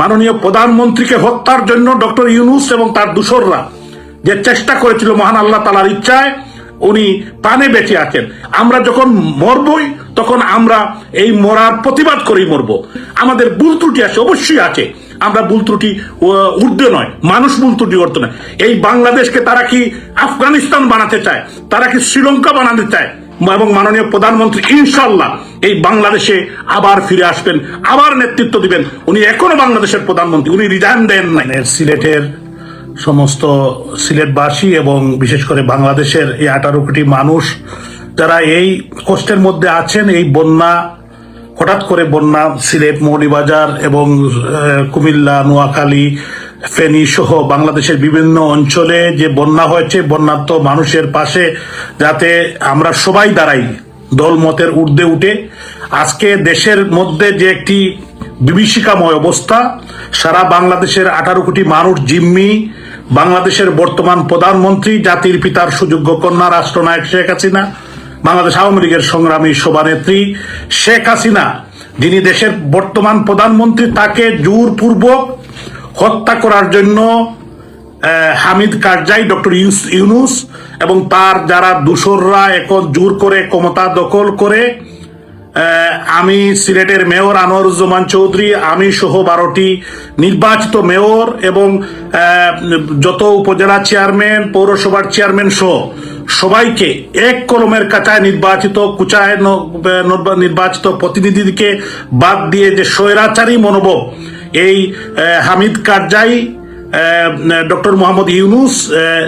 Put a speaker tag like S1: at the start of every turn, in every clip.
S1: মাননীয় প্রধানমন্ত্রীকে হত্যার জন্য ডক্টর ইউনুস এবং তার দূষররা যে চেষ্টা করেছিল মহান আল্লাহ তালার ইচ্ছায় উনি প্রাণে বেঁচে আছেন আমরা যখন মরবই তখন আমরা এই মরার প্রতিবাদ করেই মরব আমাদের ভুল ত্রুটি আছে অবশ্যই আছে আমরা ভুল ত্রুটি উর্ধে নয় মানুষ ভুল ত্রুটি করতে নয় এই বাংলাদেশকে তারা কি আফগানিস্তান বানাতে চায় তারা কি শ্রীলঙ্কা বানাতে চায় এবং মাননীয় প্রধানমন্ত্রী ইনশাল্লাহ এই বাংলাদেশে আবার ফিরে আসবেন আবার নেতৃত্ব দিবেন উনি এখনো বাংলাদেশের প্রধানমন্ত্রী উনি রিজাইন দেন না মানে সিলেটের সমস্ত সিলেটবাসী এবং বিশেষ করে বাংলাদেশের এই আঠারো কোটি মানুষ যারা এই কষ্টের মধ্যে আছেন এই বন্যা হঠাৎ করে বন্যা সিলেট মৌলিবাজার এবং কুমিল্লা নোয়াখালী ফেনী সহ বাংলাদেশের বিভিন্ন অঞ্চলে যে বন্যা হয়েছে বন্যাত্ম মানুষের পাশে যাতে আমরা সবাই দাঁড়াই দলমতের ঊর্ধ্বে উঠে আজকে দেশের মধ্যে যে একটি বিভীষিকাময় অবস্থা সারা বাংলাদেশের আঠারো কোটি মানুষ জিম্মি বাংলাদেশের বর্তমান প্রধানমন্ত্রী জাতির পিতার সুযোগ্য কন্যা রাষ্ট্রনায়ক শেখ হাসিনা বাংলাদেশ আওয়ামী লীগের সংগ্রামী সভানেত্রী শেখ হাসিনা যিনি দেশের বর্তমান প্রধানমন্ত্রী তাকে জোরপূর্বক হত্যা করার জন্য হামিদ কারজাই ডক্টর ইউনুস এবং তার যারা দূষররা এখন জোর করে ক্ষমতা দখল করে আমি সিলেটের মেয়র আনোয়ারুজ্জামান চৌধুরী আমি সহ বারোটি নির্বাচিত মেয়র এবং যত উপজেলা চেয়ারম্যান পৌরসভার চেয়ারম্যান সহ সবাইকে এক কলমের কাছায় নির্বাচিত কুচায় নির্বাচিত প্রতিনিধিকে বাদ দিয়ে যে স্বৈরাচারী মনোভাব এই হামিদ কারজাই ডক্টর মোহাম্মদ ইউনুস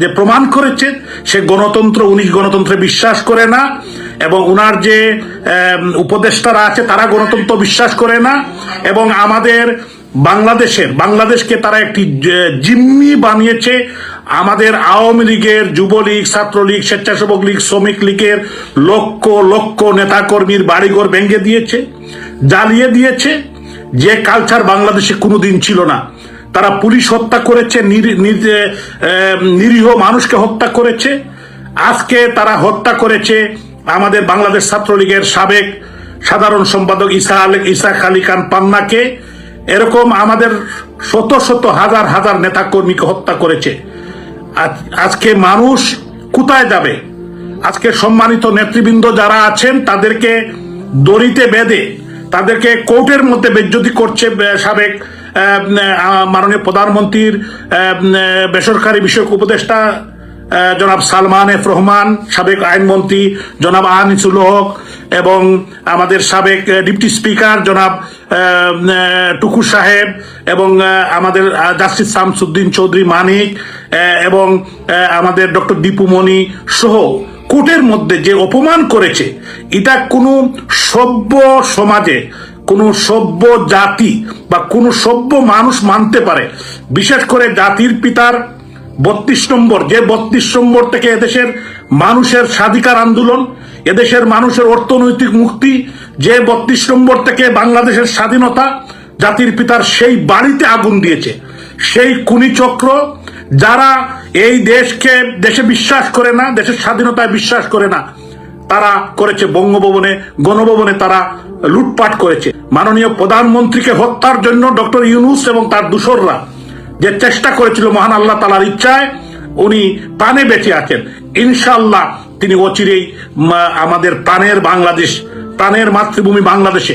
S1: যে প্রমাণ করেছে সে গণতন্ত্র উনি গণতন্ত্রে বিশ্বাস করে না এবং উনার যে উপদেষ্টারা আছে তারা গণতন্ত্র বিশ্বাস করে না এবং আমাদের বাংলাদেশের বাংলাদেশকে তারা একটি জিম্মি বানিয়েছে আমাদের আওয়ামী লীগের যুবলীগ ছাত্রলীগ স্বেচ্ছাসেবক লীগ শ্রমিক লীগের লক্ষ লক্ষ নেতাকর্মীর বাড়িঘর ভেঙে দিয়েছে জ্বালিয়ে দিয়েছে যে কালচার বাংলাদেশে কোনোদিন ছিল না তারা পুলিশ হত্যা করেছে নিরীহ মানুষকে হত্যা করেছে আজকে তারা হত্যা করেছে আমাদের বাংলাদেশ ছাত্রলীগের সাবেক সাধারণ সম্পাদক ইসা আল ইসা আলী খান পান্নাকে এরকম আমাদের শত শত হাজার হাজার নেতা কর্মীকে হত্যা করেছে আজকে মানুষ কোথায় যাবে আজকে সম্মানিত নেতৃবৃন্দ যারা আছেন তাদেরকে দড়িতে বেঁধে তাদেরকে কোর্টের মধ্যে বেজ্জতি করছে সাবেক মাননীয় প্রধানমন্ত্রীর বেসরকারি বিষয়ক উপদেষ্টা জনাব সালমান এফ রহমান সাবেক আইনমন্ত্রী জনাব আনিসুল হক এবং আমাদের সাবেক ডিপটি স্পিকার জনাব টুকু সাহেব এবং আমাদের জাস্টিস শামসুদ্দিন চৌধুরী মানিক এবং আমাদের ডক্টর দীপুমণি সহ কোটের মধ্যে যে অপমান করেছে এটা কোনো সভ্য সমাজে কোনো সভ্য জাতি বা কোনো সভ্য মানুষ মানতে পারে বিশেষ করে জাতির পিতার বত্রিশ নম্বর যে বত্রিশ নম্বর থেকে এদেশের মানুষের স্বাধিকার আন্দোলন এদেশের মানুষের অর্থনৈতিক মুক্তি যে বত্রিশ নম্বর থেকে বাংলাদেশের স্বাধীনতা জাতির পিতার সেই বাড়িতে আগুন দিয়েছে সেই কুনিচক্র চক্র যারা এই দেশকে দেশে বিশ্বাস করে না দেশের স্বাধীনতায় বিশ্বাস করে না তারা করেছে বঙ্গভবনে গণভবনে তারা লুটপাট করেছে মাননীয় প্রধানমন্ত্রীকে হত্যার জন্য ডক্টর ইউনুস এবং তার দূষররা যে চেষ্টা করেছিল মহান আল্লাহ তালার ইচ্ছায় উনি প্রাণে বেঁচে আছেন ইনশাল্লাহ তিনি অচিরেই আমাদের প্রাণের বাংলাদেশ প্রাণের মাতৃভূমি বাংলাদেশে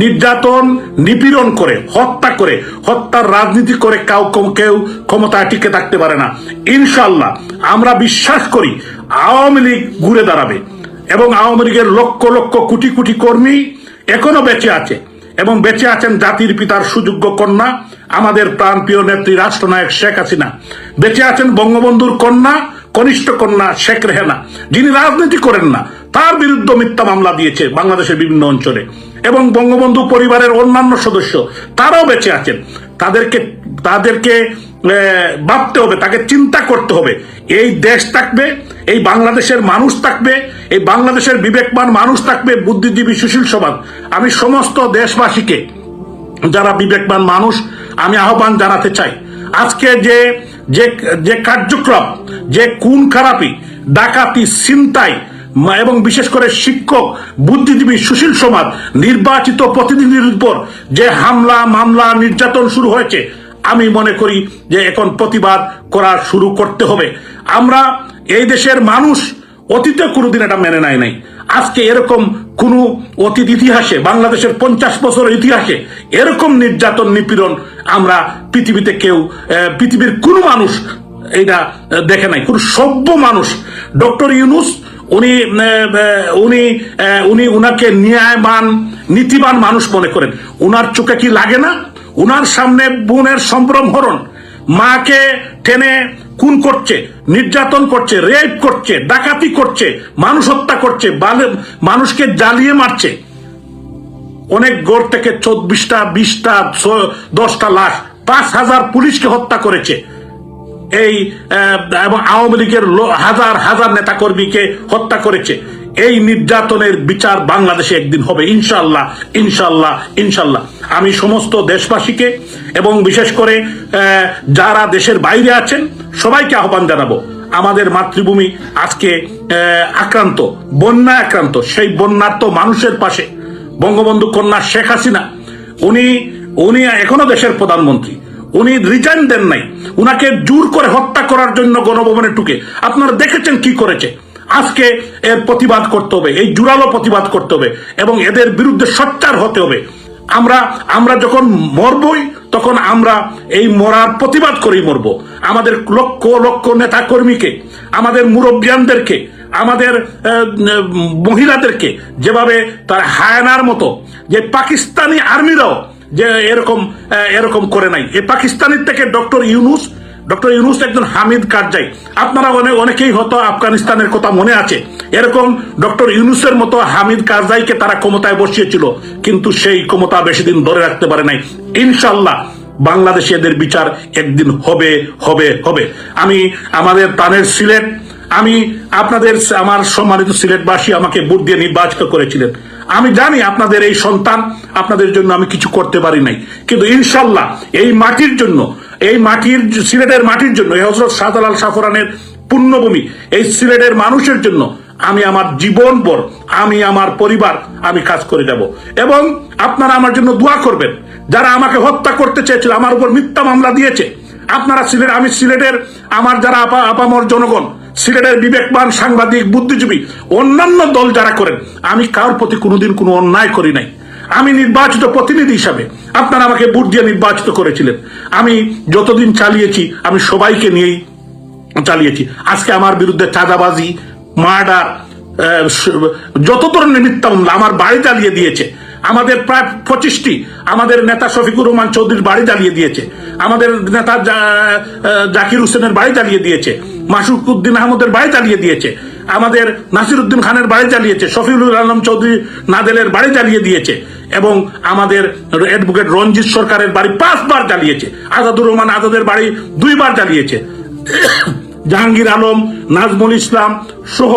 S1: নির্যাতন নিপীড়ন করে হত্যা করে হত্যার রাজনীতি করে কাউ কেউ ক্ষমতায় টিকে থাকতে পারে না ইনশাল্লাহ আমরা বিশ্বাস করি আওয়ামী লীগ ঘুরে দাঁড়াবে এবং আওয়ামী লীগের লক্ষ লক্ষ কোটি কোটি কর্মী এখনো বেঁচে আছে এবং বেঁচে আছেন জাতির পিতার সুযোগ্য কন্যা আমাদের প্রাণপ্রিয় নেত্রী রাষ্ট্রনায়ক শেখ হাসিনা বেঁচে আছেন বঙ্গবন্ধুর কন্যা কনিষ্ঠ কন্যা শেখ রেহেনা যিনি রাজনীতি করেন না তার বিরুদ্ধে মিথ্যা মামলা দিয়েছে বাংলাদেশের বিভিন্ন অঞ্চলে এবং বঙ্গবন্ধু পরিবারের অন্যান্য সদস্য তারাও বেঁচে আছেন তাদেরকে তাদেরকে ভাবতে হবে তাকে চিন্তা করতে হবে এই দেশ থাকবে এই বাংলাদেশের মানুষ থাকবে এই বাংলাদেশের বিবেকবান মানুষ থাকবে বুদ্ধিজীবী সুশীল সমাজ আমি সমস্ত দেশবাসীকে যারা বিবেকবান মানুষ আমি আহ্বান জানাতে চাই আজকে যে যে কার্যক্রম যে কোন খারাপি ডাকাতি চিন্তায় এবং বিশেষ করে শিক্ষক বুদ্ধিজীবী সুশীল সমাজ নির্বাচিত প্রতিনিধির উপর যে হামলা মামলা নির্যাতন শুরু হয়েছে আমি মনে করি যে এখন প্রতিবাদ করা শুরু করতে হবে আমরা এই দেশের মানুষ অতীতে কোনোদিন এটা মেনে নেয় নাই আজকে এরকম কোনো অতীত ইতিহাসে বাংলাদেশের পঞ্চাশ বছর ইতিহাসে এরকম নির্যাতন নিপীড়ন আমরা পৃথিবীতে কেউ পৃথিবীর কোনো মানুষ এটা দেখে নাই কোনো সভ্য মানুষ ডক্টর ইউনুস উনি উনি উনি উনাকে ন্যায়বান নীতিবান মানুষ মনে করেন উনার চোখে কি লাগে না উনার সামনে বোনের সম্ভ্রম হরণ মাকে টেনে খুন করছে নির্যাতন করছে রেপ করছে ডাকাতি করছে মানুষ হত্যা করছে মানুষকে জ্বালিয়ে মারছে অনেক গড় থেকে চব্বিশটা বিশটা দশটা লাখ পাঁচ হাজার পুলিশকে হত্যা করেছে এই এবং আওয়ামী লীগের হাজার হাজার নেতাকর্মীকে হত্যা করেছে এই নির্যাতনের বিচার বাংলাদেশে একদিন হবে ইনশাল্লাহ ইনশাল্লাহ ইনশাল্লাহ আমি সমস্ত দেশবাসীকে এবং বিশেষ করে যারা দেশের বাইরে আছেন সবাইকে আহ্বান জানাবো আমাদের মাতৃভূমি আজকে আক্রান্ত বন্যা আক্রান্ত সেই বন্যার্থ মানুষের পাশে বঙ্গবন্ধু কন্যা শেখ হাসিনা উনি উনি এখনো দেশের প্রধানমন্ত্রী উনি রিজাইন দেন নাই উনাকে জোর করে হত্যা করার জন্য গণভবনে টুকে আপনারা দেখেছেন কি করেছে আজকে এর প্রতিবাদ করতে হবে এই জুড়ালো প্রতিবাদ করতে হবে এবং এদের বিরুদ্ধে সচ্চার হতে হবে আমরা আমরা যখন মরবই তখন আমরা এই মরার প্রতিবাদ করেই মরব আমাদের লক্ষ লক্ষ নেতা কর্মীকে আমাদের মুরব্বিয়ানদেরকে আমাদের মহিলাদেরকে যেভাবে তার হায়ানার মতো যে পাকিস্তানি আর্মিরাও যে এরকম এরকম করে নাই এই পাকিস্তানের থেকে ডক্টর ইউনুস ডক্টর ইউনুস একজন হামিদ কারজাই আপনারা অনেক অনেকেই হয়তো আফগানিস্তানের কথা মনে আছে এরকম ডক্টর ইউনুসের মতো হামিদ কারজাইকে তারা ক্ষমতায় বসিয়েছিল কিন্তু সেই ক্ষমতা বেশি দিন ধরে রাখতে পারে নাই ইনশাল্লাহ বাংলাদেশে এদের বিচার একদিন হবে হবে হবে আমি আমাদের তানের সিলেট আমি আপনাদের আমার সম্মানিত সিলেটবাসী আমাকে বুট দিয়ে নির্বাচিত করেছিলেন আমি জানি আপনাদের এই সন্তান আপনাদের জন্য আমি কিছু করতে পারি নাই কিন্তু ইনশাল্লাহ এই মাটির জন্য এই মাটির সিলেটের মাটির জন্য এই হজরত সাদালাল সাফরানের পুণ্যভূমি এই সিলেটের মানুষের জন্য আমি আমার জীবন পর আমি আমার পরিবার আমি কাজ করে যাব এবং আপনারা আমার জন্য দোয়া করবেন যারা আমাকে হত্যা করতে চেয়েছিল আমার উপর মিথ্যা মামলা দিয়েছে আপনারা সিলেট আমি সিলেটের আমার যারা আপা আপামর জনগণ সিলেটের বিবেকবান সাংবাদিক বুদ্ধিজীবী অন্যান্য দল যারা করেন আমি কার প্রতি কোনোদিন কোনো অন্যায় করি নাই আমি নির্বাচিত প্রতিনিধি হিসাবে আপনারা আমাকে ভোট দিয়ে নির্বাচিত করেছিলেন আমি যতদিন চালিয়েছি আমি সবাইকে নিয়েই চালিয়েছি আজকে আমার বিরুদ্ধে চাঁদাবাজি মার্ডার যত ধরনের মিথ্যা মামলা আমার বাড়ি চালিয়ে দিয়েছে আমাদের প্রায় পঁচিশটি আমাদের নেতা শফিকুর রহমান চৌধুরীর বাড়ি জ্বালিয়ে দিয়েছে আমাদের নেতা জাকির হোসেনের বাড়ি জ্বালিয়ে দিয়েছে মাসুকুদ্দিন আহমদের বাড়ি চালিয়ে দিয়েছে আমাদের নাসিরুদ্দিন খানের বাড়ি চালিয়েছে শফিউল আলম চৌধুরী নাদেলের বাড়ি চালিয়ে দিয়েছে এবং আমাদের অ্যাডভোকেট রঞ্জিত সরকারের বাড়ি পাঁচবার চালিয়েছে আজাদুর রহমান আজাদের বাড়ি দুইবার চালিয়েছে জাহাঙ্গীর আলম নাজমুল ইসলাম সহ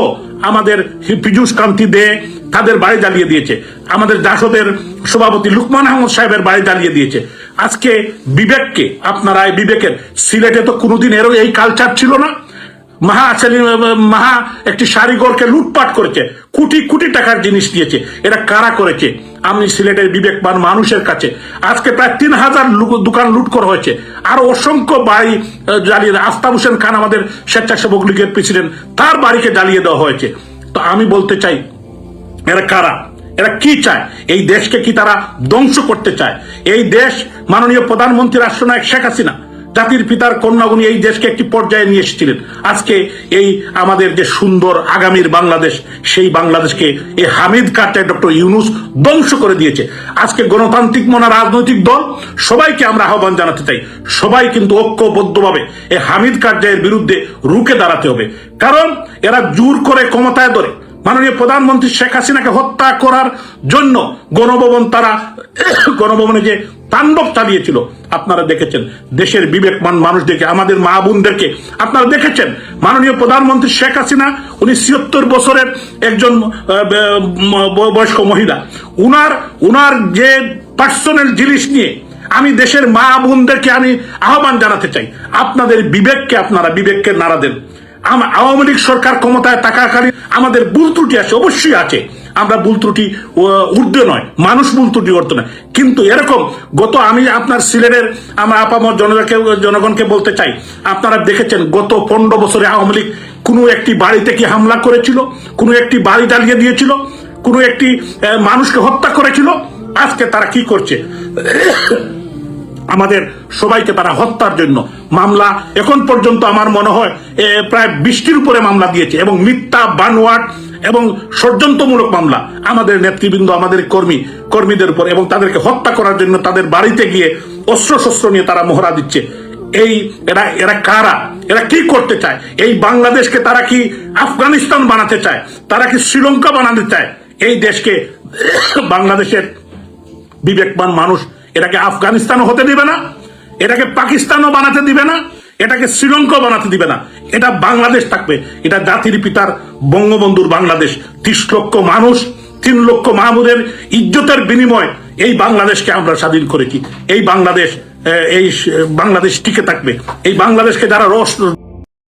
S1: আমাদের পীযুষ কান্তি দে তাদের বাড়ি জ্বালিয়ে দিয়েছে আমাদের জাসদের সভাপতি লুকমান আহমদ সাহেবের বাড়ি জ্বালিয়ে দিয়েছে আজকে বিবেককে আপনারা বিবেকের সিলেটে তো কোনোদিন এরও এই কালচার ছিল না মাহা মাহা একটি সারিগরকে লুটপাট করেছে কোটি কোটি টাকার জিনিস দিয়েছে এটা কারা করেছে আমি সিলেটের বিবেকবান মানুষের কাছে আজকে প্রায় তিন হাজার দোকান লুট করা হয়েছে আর অসংখ্য বাড়ি জ্বালিয়ে আফতাব হোসেন খান আমাদের স্বেচ্ছাসেবক লীগের প্রেসিডেন্ট তার বাড়িকে জ্বালিয়ে দেওয়া হয়েছে তো আমি বলতে চাই এরা কারা এরা কি চায় এই দেশকে কি তারা ধ্বংস করতে চায় এই দেশ মাননীয় প্রধানমন্ত্রী রাষ্ট্রনায়ক শেখ হাসিনা জাতির পিতার কন্যাগুনি এই দেশকে একটি পর্যায়ে নিয়ে এসেছিলেন আজকে এই আমাদের যে সুন্দর আগামীর বাংলাদেশ সেই বাংলাদেশকে এই হামিদ কারটায় ডক্টর ইউনুস ধ্বংস করে দিয়েছে আজকে গণতান্ত্রিক মনা রাজনৈতিক দল সবাইকে আমরা আহ্বান জানাতে চাই সবাই কিন্তু ঐক্যবদ্ধভাবে এই হামিদ কার্যায়ের বিরুদ্ধে রুখে দাঁড়াতে হবে কারণ এরা জোর করে ক্ষমতায় ধরে মাননীয় প্রধানমন্ত্রী শেখ হাসিনাকে হত্যা করার জন্য গণভবন তারা গণভবনে যে তাণ্ডব চালিয়েছিল আপনারা দেখেছেন দেশের বিবেকমান মানুষদেরকে আমাদের মা বোনদেরকে আপনারা দেখেছেন মাননীয় প্রধানমন্ত্রী শেখ হাসিনা উনি ছিয়ত্তর বছরের একজন বয়স্ক মহিলা উনার উনার যে পার্সোনাল জিনিস নিয়ে আমি দেশের মা বোনদেরকে আমি আহ্বান জানাতে চাই আপনাদের বিবেককে আপনারা বিবেককে নাড়া দেন আওয়ামী লীগ সরকার ক্ষমতায় থাকাকালীন আমাদের ভুল ত্রুটি আছে অবশ্যই আছে আমরা ভুল ত্রুটি ঊর্ধ্বে নয় মানুষ ভুল ত্রুটি ঊর্ধ্বে নয় কিন্তু এরকম গত আমি আপনার সিলেটের আমার আপামর জনতাকে জনগণকে বলতে চাই আপনারা দেখেছেন গত পনেরো বছরে আওয়ামী লীগ কোনো একটি বাড়িতে কি হামলা করেছিল কোনো একটি বাড়ি জ্বালিয়ে দিয়েছিল কোনো একটি মানুষকে হত্যা করেছিল আজকে তারা কি করছে আমাদের সবাইকে তারা হত্যার জন্য মামলা এখন পর্যন্ত আমার মনে হয় প্রায় বৃষ্টির উপরে মামলা দিয়েছে এবং মিথ্যা বানোয়াট এবং ষড়যন্ত্রমূলক মামলা আমাদের নেতৃবৃন্দ আমাদের কর্মী কর্মীদের উপর এবং তাদেরকে হত্যা করার জন্য তাদের বাড়িতে গিয়ে অস্ত্র শস্ত্র নিয়ে তারা মোহরা দিচ্ছে এই এরা এরা কারা এরা কি করতে চায় এই বাংলাদেশকে তারা কি আফগানিস্তান বানাতে চায় তারা কি শ্রীলঙ্কা বানাতে চায় এই দেশকে বাংলাদেশের বিবেকবান মানুষ এটাকে আফগানিস্তানও হতে দিবে না এটাকে পাকিস্তানও বানাতে দিবে না এটাকে শ্রীলঙ্কা বানাতে দিবে না এটা বাংলাদেশ থাকবে এটা জাতির পিতার বঙ্গবন্ধুর বাংলাদেশ ত্রিশ লক্ষ মানুষ তিন লক্ষ মাহমুদের ইজ্জতের বিনিময় এই বাংলাদেশকে আমরা স্বাধীন করেছি এই বাংলাদেশ এই বাংলাদেশ টিকে থাকবে এই বাংলাদেশকে যারা রস